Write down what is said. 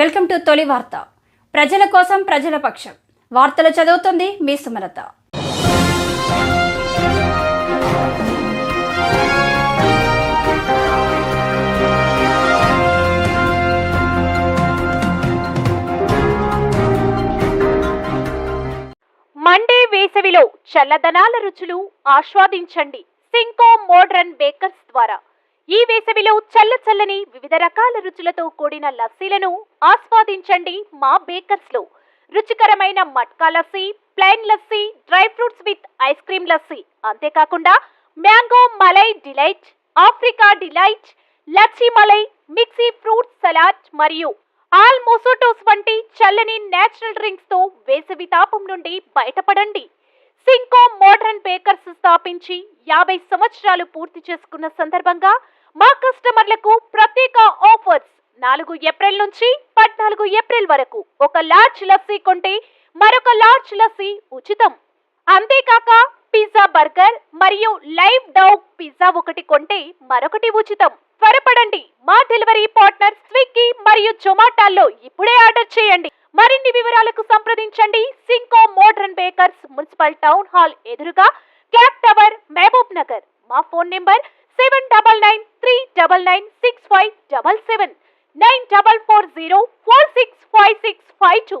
Welcome to తొలి వార్త. ప్రజల కోసం ప్రజల పక్షం. వార్తలు చదువుతుంది మీ సుమలత. మండే వేసవిలో చల్లదనాల రుచులు ఆస్వాదించండి సింకో మోడ్రన్ బేకర్స్ ద్వారా. ఈ వేసవిలో చల్ల చల్లని వివిధ రకాల రుచులతో కూడిన లస్సీలను ఆస్వాదించండి మా బేకర్స్లో రుచికరమైన matka lassi plain lassi dry fruits with ice cream lassi. అంతేకాకుండా mango malai delight Africa delight Lachchi malai mixie fruit salad మరియు ఆల్ మోసోటోస్ వంటి చల్లని నేచురల్ డ్రింక్స్తో వేసవి తాపం నుండి బయటపడండి. సింకో బేకర్స్ స్థాపించి యాభై సంవత్సరాలు పూర్తి చేసుకున్న సందర్భంగా మా కస్టమర్లకు ప్రత్యేక ఆఫర్స్. నాలుగు ఏప్రిల్ నుంచి పద్నాలుగు ఏప్రిల్ వరకు ఒక లార్జ్ లస్సీ కొంటే మరొక లార్జ్ లస్సీ ఉచితం. అంతేకాక పిజ్జా బర్గర్ మరియు లైవ్ డౌగ్ పిజ్జా ఒకటి కొంటే మరొకటి ఉచితం. త్వరపడండి. మా డెలివరీ పార్ట్నర్ స్విగ్గీ మరియు జొమాటోలో ఇప్పుడే ఆర్డర్ చేయండి. మరిన్ని వివరాలకు సంప్రదించండి. Cinco modern bakers municipal town hall ఎదురుగా క్లాక్ టవర్ మహబూబ్ నగర్ మా phone number seven double nine three double nine six five double seven nine double four zero four six five six five two